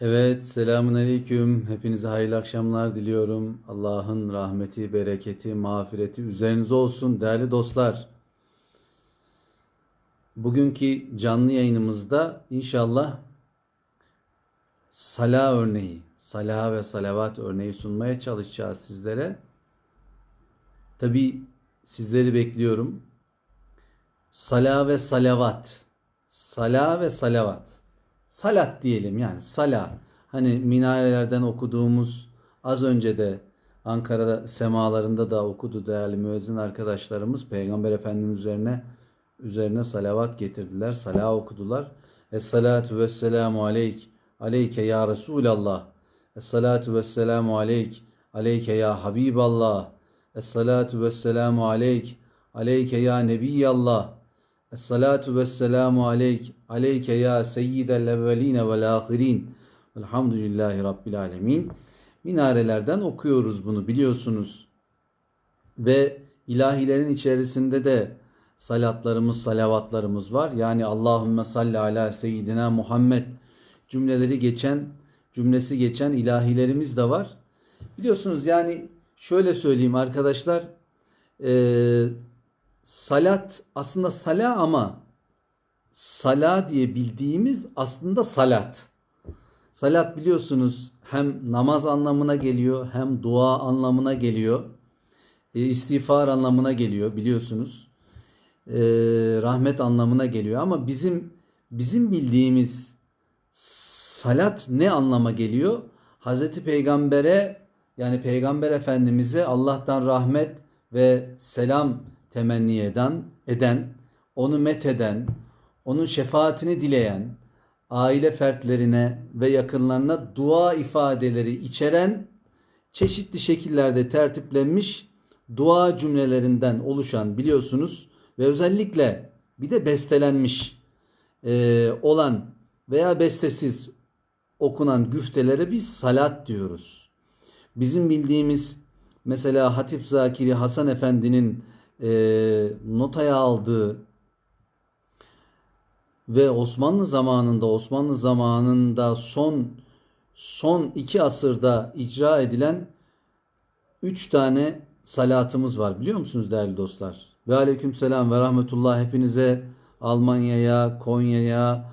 Evet, selamun aleyküm. Hepinize hayırlı akşamlar diliyorum. Allah'ın rahmeti, bereketi, mağfireti üzerinize olsun değerli dostlar. Bugünkü canlı yayınımızda inşallah sala örneği, salah ve salavat örneği sunmaya çalışacağız sizlere. Tabi sizleri bekliyorum. Sala ve salavat. Sala ve salavat. Salat diyelim yani sala. Hani minarelerden okuduğumuz az önce de Ankara'da semalarında da okudu değerli müezzin arkadaşlarımız Peygamber Efendimiz üzerine üzerine salavat getirdiler. Sala okudular. Es-salatu vesselamu aleyk aleyke ya Resulallah. Es-salatu vesselamu aleyk aleyke ya Habiballah. Es-salatu vesselamu aleyk aleyke ya Nebiyallah. Es-salatu vesselamu aleyk aleyke ya seyyidel evveline vel ahirin. Velhamdülillahi Rabbil alemin. Minarelerden okuyoruz bunu biliyorsunuz. Ve ilahilerin içerisinde de salatlarımız, salavatlarımız var. Yani Allahümme salli ala seyyidina Muhammed cümleleri geçen, cümlesi geçen ilahilerimiz de var. Biliyorsunuz yani şöyle söyleyeyim arkadaşlar. Eee salat aslında sala ama sala diye bildiğimiz aslında salat. Salat biliyorsunuz hem namaz anlamına geliyor hem dua anlamına geliyor. E, istiğfar anlamına geliyor biliyorsunuz. E, rahmet anlamına geliyor ama bizim bizim bildiğimiz salat ne anlama geliyor? Hazreti Peygamber'e yani Peygamber Efendimiz'e Allah'tan rahmet ve selam temenni eden, eden, onu metheden, onun şefaatini dileyen, aile fertlerine ve yakınlarına dua ifadeleri içeren çeşitli şekillerde tertiplenmiş dua cümlelerinden oluşan biliyorsunuz ve özellikle bir de bestelenmiş e, olan veya bestesiz okunan güftelere biz salat diyoruz. Bizim bildiğimiz mesela Hatip Zakiri Hasan Efendi'nin e, notaya aldığı ve Osmanlı zamanında Osmanlı zamanında son son iki asırda icra edilen üç tane salatımız var biliyor musunuz değerli dostlar? Ve aleyküm selam ve rahmetullah hepinize Almanya'ya, Konya'ya,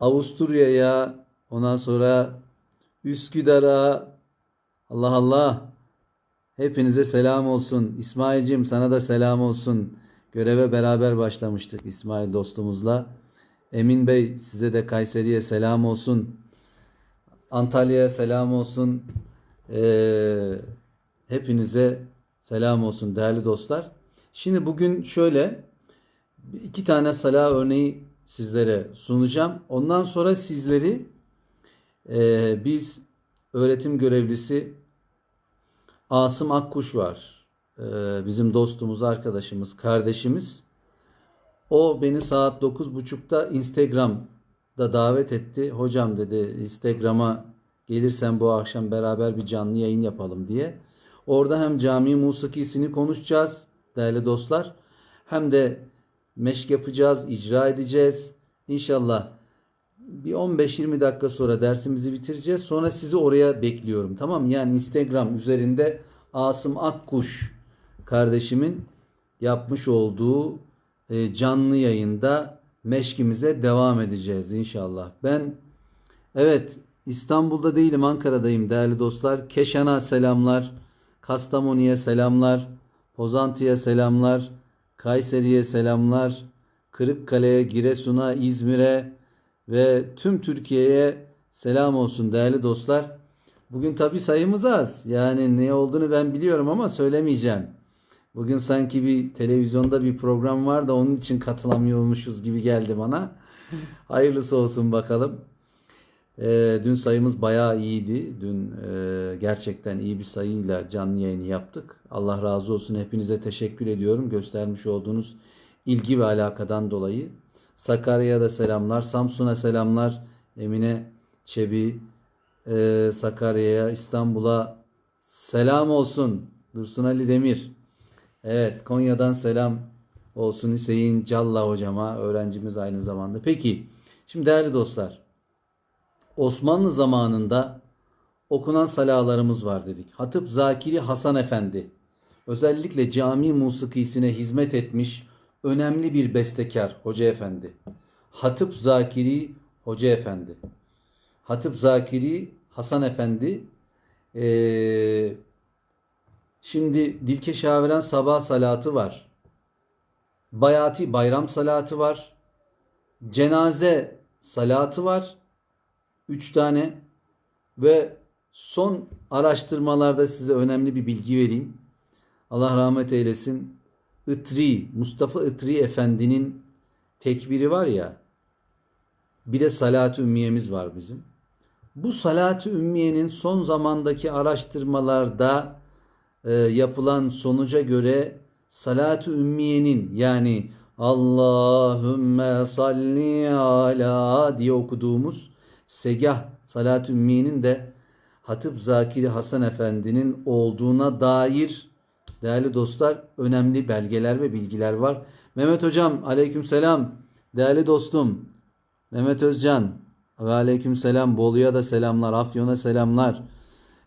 Avusturya'ya, ondan sonra Üsküdar'a, Allah Allah Hepinize selam olsun. İsmail'cim sana da selam olsun. Göreve beraber başlamıştık İsmail dostumuzla. Emin Bey size de Kayseri'ye selam olsun. Antalya'ya selam olsun. Ee, hepinize selam olsun değerli dostlar. Şimdi bugün şöyle iki tane sala örneği sizlere sunacağım. Ondan sonra sizleri e, biz öğretim görevlisi Asım Akkuş var. Ee, bizim dostumuz, arkadaşımız, kardeşimiz. O beni saat 9.30'da Instagram'da davet etti. Hocam dedi Instagram'a gelirsen bu akşam beraber bir canlı yayın yapalım diye. Orada hem cami musikisini konuşacağız değerli dostlar. Hem de meşk yapacağız, icra edeceğiz. İnşallah bir 15-20 dakika sonra dersimizi bitireceğiz. Sonra sizi oraya bekliyorum. Tamam mı? Yani Instagram üzerinde Asım Akkuş kardeşimin yapmış olduğu e, canlı yayında meşkimize devam edeceğiz inşallah. Ben evet İstanbul'da değilim Ankara'dayım değerli dostlar. Keşan'a selamlar. Kastamonu'ya selamlar. Pozantı'ya selamlar. Kayseri'ye selamlar. Kırıkkale'ye, Giresun'a, İzmir'e, ve tüm Türkiye'ye selam olsun değerli dostlar. Bugün tabi sayımız az. Yani ne olduğunu ben biliyorum ama söylemeyeceğim. Bugün sanki bir televizyonda bir program var da onun için katılamıyormuşuz gibi geldi bana. Hayırlısı olsun bakalım. E, dün sayımız bayağı iyiydi. Dün e, gerçekten iyi bir sayıyla canlı yayını yaptık. Allah razı olsun. Hepinize teşekkür ediyorum. Göstermiş olduğunuz ilgi ve alakadan dolayı. Sakarya'da selamlar. Samsun'a selamlar. Emine Çebi e, Sakarya'ya, İstanbul'a selam olsun. Dursun Ali Demir. Evet Konya'dan selam olsun Hüseyin Calla hocama öğrencimiz aynı zamanda. Peki şimdi değerli dostlar Osmanlı zamanında okunan salalarımız var dedik. Hatip Zakiri Hasan Efendi özellikle cami musikisine hizmet etmiş önemli bir bestekar Hoca Efendi. Hatip Zakiri Hoca Efendi. Hatip Zakiri Hasan Efendi eee, şimdi Dilkeş Averen sabah salatı var. Bayati bayram salatı var. Cenaze salatı var. Üç tane. Ve son araştırmalarda size önemli bir bilgi vereyim. Allah rahmet eylesin. Itri, Mustafa Itri Efendi'nin tekbiri var ya. Bir de salat-ı ümmiyemiz var bizim. Bu salat-ı ümmiyenin son zamandaki araştırmalarda e, yapılan sonuca göre salat-ı ümmiyenin yani Allahümme salli ala diye okuduğumuz segah salat-ı ümmiyenin de Hatip Zakiri Hasan Efendi'nin olduğuna dair değerli dostlar önemli belgeler ve bilgiler var. Mehmet Hocam aleykümselam değerli dostum Mehmet Özcan ve aleykümselam Bolu'ya da selamlar Afyon'a selamlar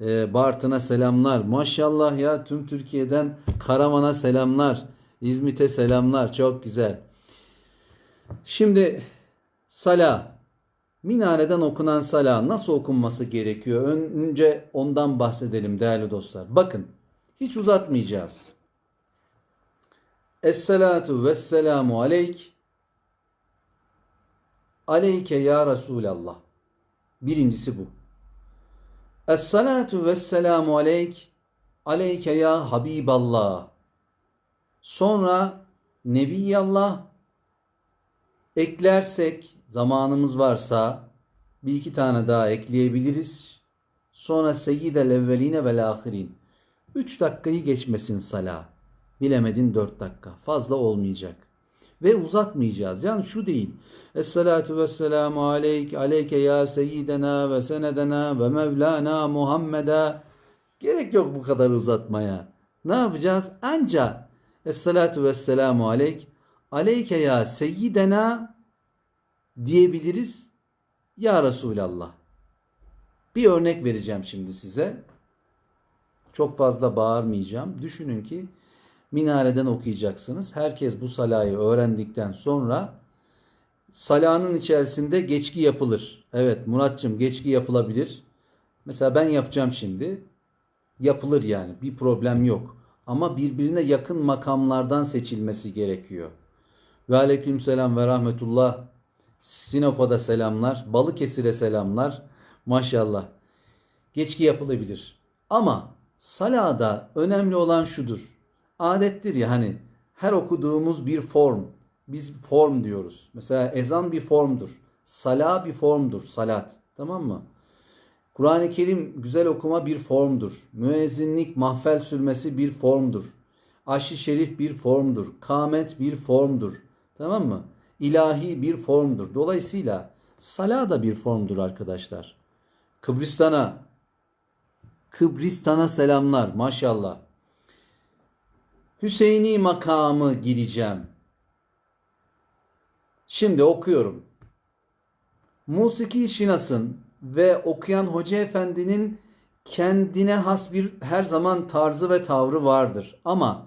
ee, Bartın'a selamlar maşallah ya tüm Türkiye'den Karaman'a selamlar İzmit'e selamlar çok güzel. Şimdi Sala Minareden okunan sala nasıl okunması gerekiyor? Önce ondan bahsedelim değerli dostlar. Bakın hiç uzatmayacağız. Esselatu vesselamu aleyk. Aleyke ya Resulallah. Birincisi bu. Esselatu vesselamu aleyk. Aleyke ya Habiballah. Sonra Nebiyallah eklersek zamanımız varsa bir iki tane daha ekleyebiliriz. Sonra seyyidel evveline vel ahirin. 3 dakikayı geçmesin sala. Bilemedin 4 dakika. Fazla olmayacak. Ve uzatmayacağız. Yani şu değil. Esselatu vesselamu aleyk aleyke ya seyyidena ve senedena ve mevlana Muhammed'a. Gerek yok bu kadar uzatmaya. Ne yapacağız? Anca Esselatu vesselamu aleyk aleyke ya seyyidena diyebiliriz. Ya Resulallah. Bir örnek vereceğim şimdi size. Çok fazla bağırmayacağım. Düşünün ki minareden okuyacaksınız. Herkes bu salayı öğrendikten sonra salanın içerisinde geçki yapılır. Evet Muratçım geçki yapılabilir. Mesela ben yapacağım şimdi. Yapılır yani. Bir problem yok. Ama birbirine yakın makamlardan seçilmesi gerekiyor. Ve aleyküm selam ve rahmetullah. Sinop'a da selamlar. Balıkesir'e selamlar. Maşallah. Geçki yapılabilir. Ama salada önemli olan şudur. Adettir ya hani her okuduğumuz bir form. Biz form diyoruz. Mesela ezan bir formdur. Sala bir formdur. Salat. Tamam mı? Kur'an-ı Kerim güzel okuma bir formdur. Müezzinlik, mahfel sürmesi bir formdur. Aşi şerif bir formdur. Kamet bir formdur. Tamam mı? İlahi bir formdur. Dolayısıyla sala da bir formdur arkadaşlar. Kıbristan'a Kıbristan'a selamlar maşallah. Hüseyini makamı gireceğim. Şimdi okuyorum. Musiki Şinas'ın ve okuyan Hoca Efendi'nin kendine has bir her zaman tarzı ve tavrı vardır. Ama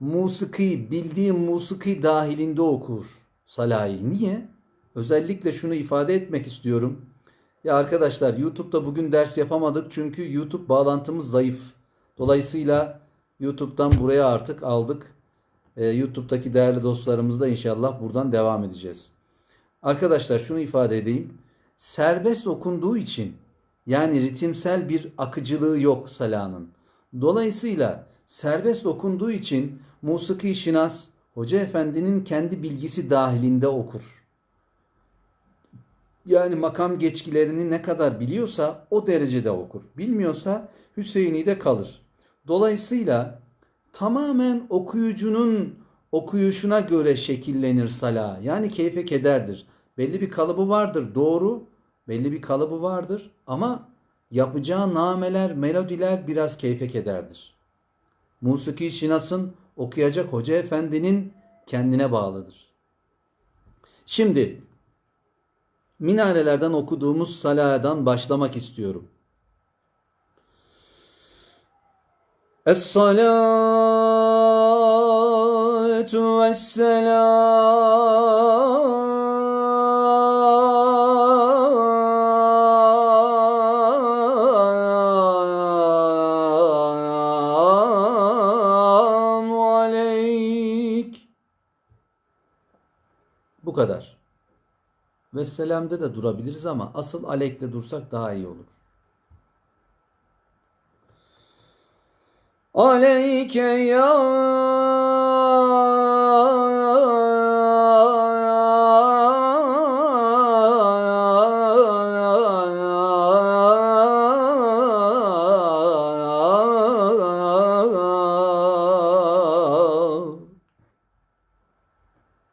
musiki bildiği musiki dahilinde okur salayı. Niye? Özellikle şunu ifade etmek istiyorum. Ya arkadaşlar YouTube'da bugün ders yapamadık çünkü YouTube bağlantımız zayıf. Dolayısıyla YouTube'dan buraya artık aldık. Ee, YouTube'daki değerli dostlarımızla inşallah buradan devam edeceğiz. Arkadaşlar şunu ifade edeyim. Serbest okunduğu için yani ritimsel bir akıcılığı yok salanın. Dolayısıyla serbest okunduğu için musiki şinas Hoca Efendi'nin kendi bilgisi dahilinde okur. Yani makam geçkilerini ne kadar biliyorsa o derecede okur. Bilmiyorsa Hüseyin'i kalır. Dolayısıyla tamamen okuyucunun okuyuşuna göre şekillenir sala. Yani keyfe kederdir. Belli bir kalıbı vardır doğru. Belli bir kalıbı vardır ama yapacağı nameler, melodiler biraz keyfe kederdir. Musiki şinasın okuyacak hoca efendinin kendine bağlıdır. Şimdi minarelerden okuduğumuz saladan başlamak istiyorum. Es-salatu vesselamu Vesselam'da da durabiliriz ama asıl alekle dursak daha iyi olur. Aleyke ya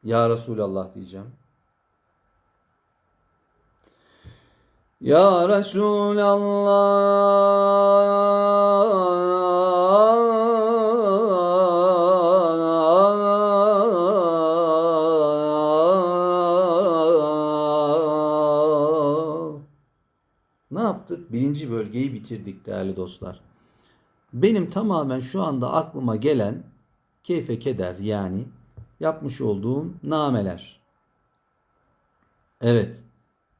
Ya Resulallah diyeceğim. Ya Resulallah. Ne yaptık? Birinci bölgeyi bitirdik değerli dostlar. Benim tamamen şu anda aklıma gelen keyfe keder yani yapmış olduğum nameler. Evet.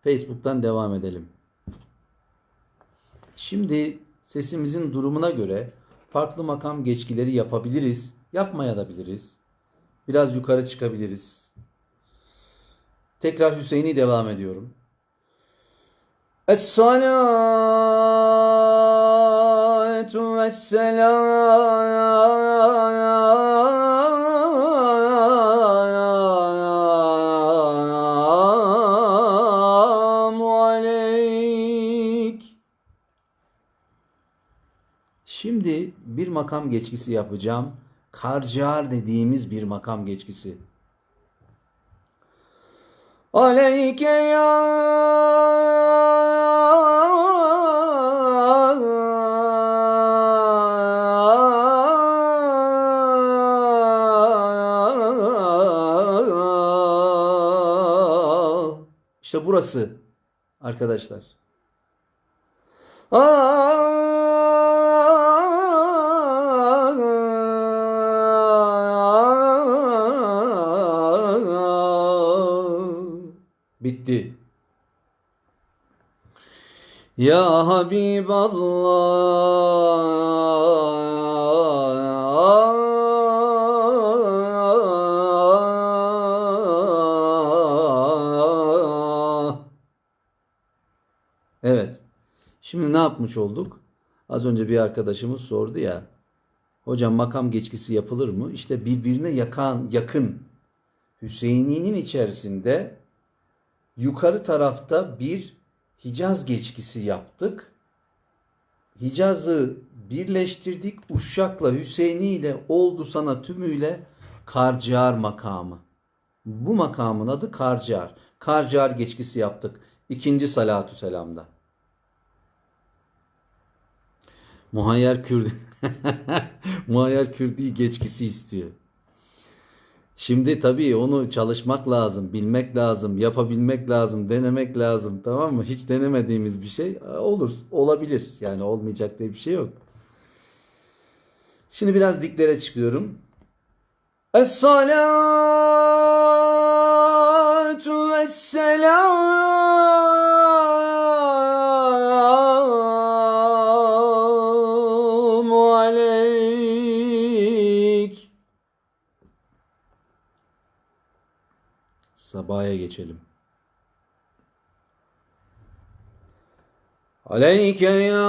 Facebook'tan devam edelim. Şimdi sesimizin durumuna göre farklı makam geçkileri yapabiliriz. Yapmaya da biliriz. Biraz yukarı çıkabiliriz. Tekrar Hüseyin'i devam ediyorum. Es-salatu vesselamu Şimdi bir makam geçkisi yapacağım. Karciğer dediğimiz bir makam geçkisi. Aleyke ya İşte burası arkadaşlar. Bitti. Ya Habiballah. Evet. Şimdi ne yapmış olduk? Az önce bir arkadaşımız sordu ya. Hocam makam geçkisi yapılır mı? İşte birbirine yakan, yakın Hüseyini'nin içerisinde yukarı tarafta bir Hicaz geçkisi yaptık. Hicaz'ı birleştirdik. Uşşak'la Hüseyini ile oldu sana tümüyle Karciğer makamı. Bu makamın adı Karciğer. Karciğer geçkisi yaptık. İkinci salatu selamda. Muhayyer Kürdi Muhayyer Kürdi geçkisi istiyor. Şimdi tabii onu çalışmak lazım, bilmek lazım, yapabilmek lazım, denemek lazım. Tamam mı? Hiç denemediğimiz bir şey e, olur, olabilir. Yani olmayacak diye bir şey yok. Şimdi biraz diklere çıkıyorum. Es-salatu vesselamu Sabah'a geçelim. Aleyke ya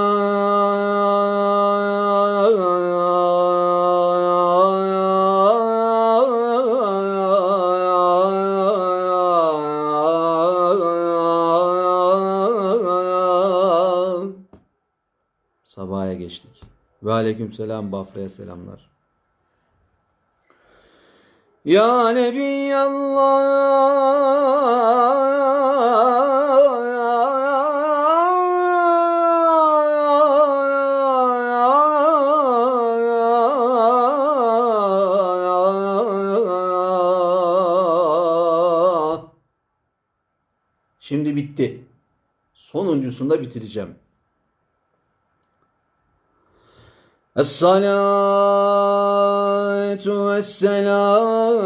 Sabah'a geçtik. Ve aleyküm selam Bafra'ya selamlar. Ya Nebiallah Şimdi bitti. Sonuncusunda bitireceğim. الصلاة والسلام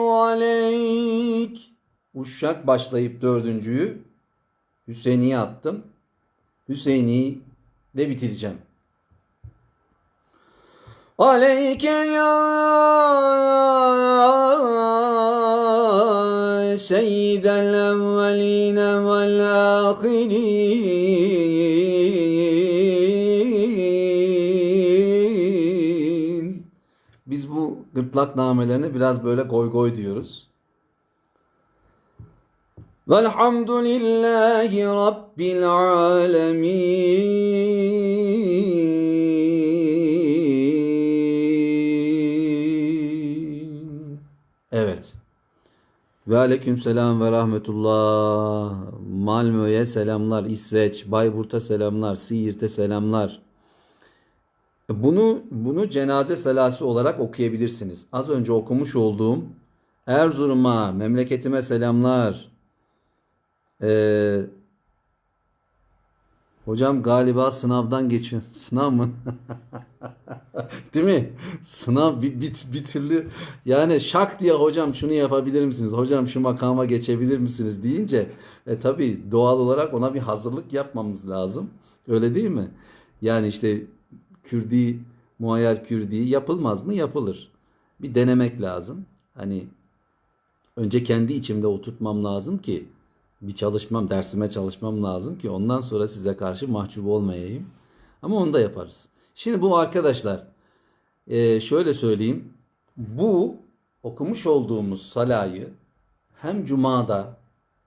عليك Uşak başlayıp dördüncüyü Hüseyin'iye attım. Hüseyin'i de bitireceğim. Aleyke ya evveline vel ahirin. Biz bu gırtlak namelerine biraz böyle goy goy diyoruz. Velhamdülillahi Rabbil alemin. Ve aleyküm selam ve rahmetullah. Malmö'ye selamlar. İsveç, Bayburt'a selamlar. Siirt'e selamlar. Bunu bunu cenaze selası olarak okuyabilirsiniz. Az önce okumuş olduğum Erzurum'a, memleketime selamlar. Ee, hocam galiba sınavdan geçiyor. Sınav mı? Değil mi? Sınav bir, bir, yani şak diye hocam şunu yapabilir misiniz? Hocam şu makama geçebilir misiniz deyince e, tabii doğal olarak ona bir hazırlık yapmamız lazım. Öyle değil mi? Yani işte Kürdi, muayyer Kürdi yapılmaz mı? Yapılır. Bir denemek lazım. Hani önce kendi içimde oturtmam lazım ki bir çalışmam, dersime çalışmam lazım ki ondan sonra size karşı mahcup olmayayım. Ama onu da yaparız. Şimdi bu arkadaşlar e, şöyle söyleyeyim. Bu okumuş olduğumuz salayı hem cumada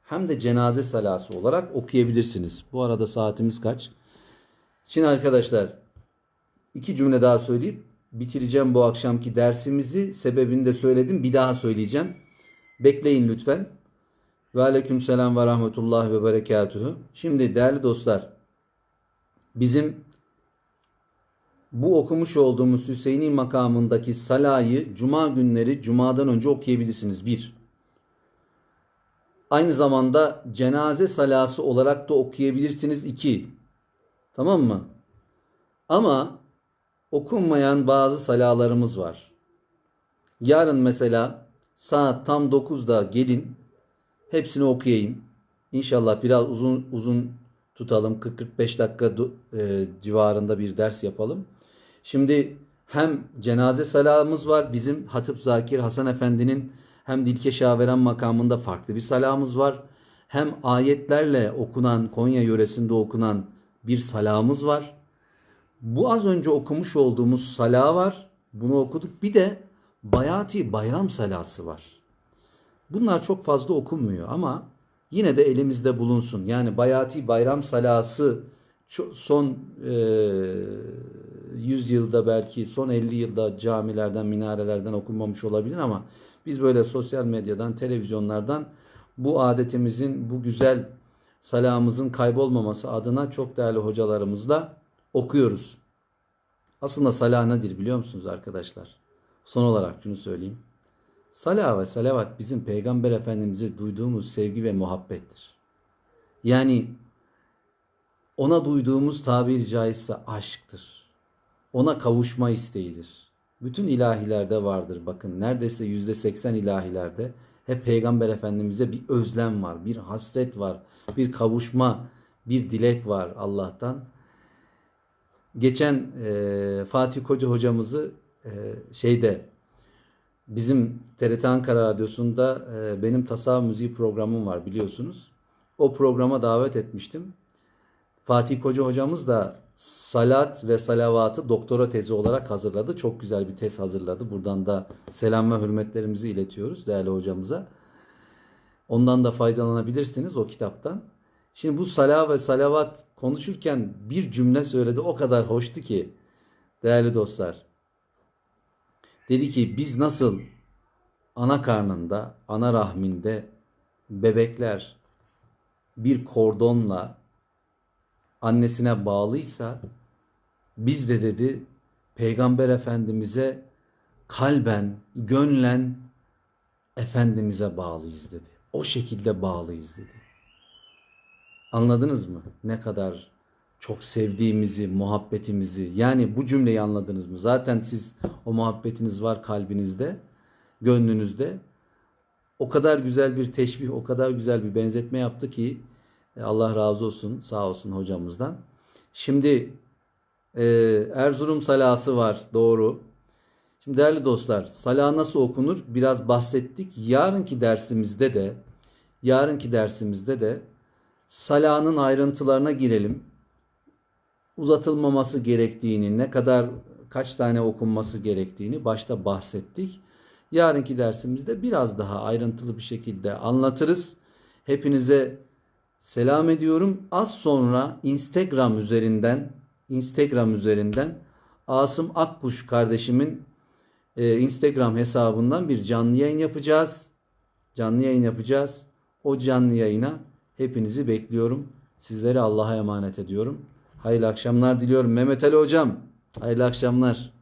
hem de cenaze salası olarak okuyabilirsiniz. Bu arada saatimiz kaç? Şimdi arkadaşlar iki cümle daha söyleyip bitireceğim bu akşamki dersimizi. Sebebini de söyledim. Bir daha söyleyeceğim. Bekleyin lütfen. Ve aleyküm selam ve rahmetullah ve berekatuhu. Şimdi değerli dostlar bizim bu okumuş olduğumuz Hüseyini makamındaki salayı cuma günleri cumadan önce okuyabilirsiniz. Bir. Aynı zamanda cenaze salası olarak da okuyabilirsiniz. iki. Tamam mı? Ama okunmayan bazı salalarımız var. Yarın mesela saat tam 9'da gelin Hepsini okuyayım. İnşallah biraz uzun uzun tutalım. 40-45 dakika e, civarında bir ders yapalım. Şimdi hem cenaze salamımız var. Bizim Hatip Zakir Hasan Efendi'nin hem Dilke Şaveren makamında farklı bir salamımız var. Hem ayetlerle okunan Konya yöresinde okunan bir salamımız var. Bu az önce okumuş olduğumuz sala var. Bunu okuduk. Bir de Bayati Bayram salası var. Bunlar çok fazla okunmuyor ama yine de elimizde bulunsun. Yani Bayati Bayram Salası son e, 100 yılda belki son 50 yılda camilerden, minarelerden okunmamış olabilir ama biz böyle sosyal medyadan, televizyonlardan bu adetimizin, bu güzel salamımızın kaybolmaması adına çok değerli hocalarımızla okuyoruz. Aslında salah nedir biliyor musunuz arkadaşlar? Son olarak şunu söyleyeyim. Salah ve salavat bizim Peygamber Efendimiz'e duyduğumuz sevgi ve muhabbettir. Yani ona duyduğumuz tabiri caizse aşktır. Ona kavuşma isteğidir. Bütün ilahilerde vardır bakın neredeyse yüzde seksen ilahilerde hep Peygamber Efendimiz'e bir özlem var, bir hasret var, bir kavuşma, bir dilek var Allah'tan. Geçen e, Fatih Koca hocamızı e, şeyde bizim TRT Ankara Radyosu'nda e, benim tasavvuf müziği programım var biliyorsunuz. O programa davet etmiştim. Fatih Koca hocamız da salat ve salavatı doktora tezi olarak hazırladı. Çok güzel bir tez hazırladı. Buradan da selam ve hürmetlerimizi iletiyoruz değerli hocamıza. Ondan da faydalanabilirsiniz o kitaptan. Şimdi bu sala ve salavat konuşurken bir cümle söyledi o kadar hoştu ki değerli dostlar. Dedi ki biz nasıl ana karnında, ana rahminde bebekler bir kordonla annesine bağlıysa biz de dedi Peygamber Efendimiz'e kalben, gönlen Efendimiz'e bağlıyız dedi. O şekilde bağlıyız dedi. Anladınız mı? Ne kadar çok sevdiğimizi, muhabbetimizi. Yani bu cümleyi anladınız mı? Zaten siz o muhabbetiniz var kalbinizde, gönlünüzde. O kadar güzel bir teşbih, o kadar güzel bir benzetme yaptı ki e, Allah razı olsun, sağ olsun hocamızdan. Şimdi e, Erzurum salası var, doğru. Şimdi değerli dostlar, sala nasıl okunur? Biraz bahsettik. Yarınki dersimizde de, yarınki dersimizde de salanın ayrıntılarına girelim. Uzatılmaması gerektiğini, ne kadar kaç tane okunması gerektiğini başta bahsettik. Yarınki dersimizde biraz daha ayrıntılı bir şekilde anlatırız. Hepinize selam ediyorum. Az sonra Instagram üzerinden Instagram üzerinden Asım Akkuş kardeşimin e, Instagram hesabından bir canlı yayın yapacağız. Canlı yayın yapacağız. O canlı yayına hepinizi bekliyorum. Sizleri Allah'a emanet ediyorum. Hayırlı akşamlar diliyorum. Mehmet Ali hocam, hayırlı akşamlar.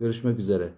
Görüşmek üzere.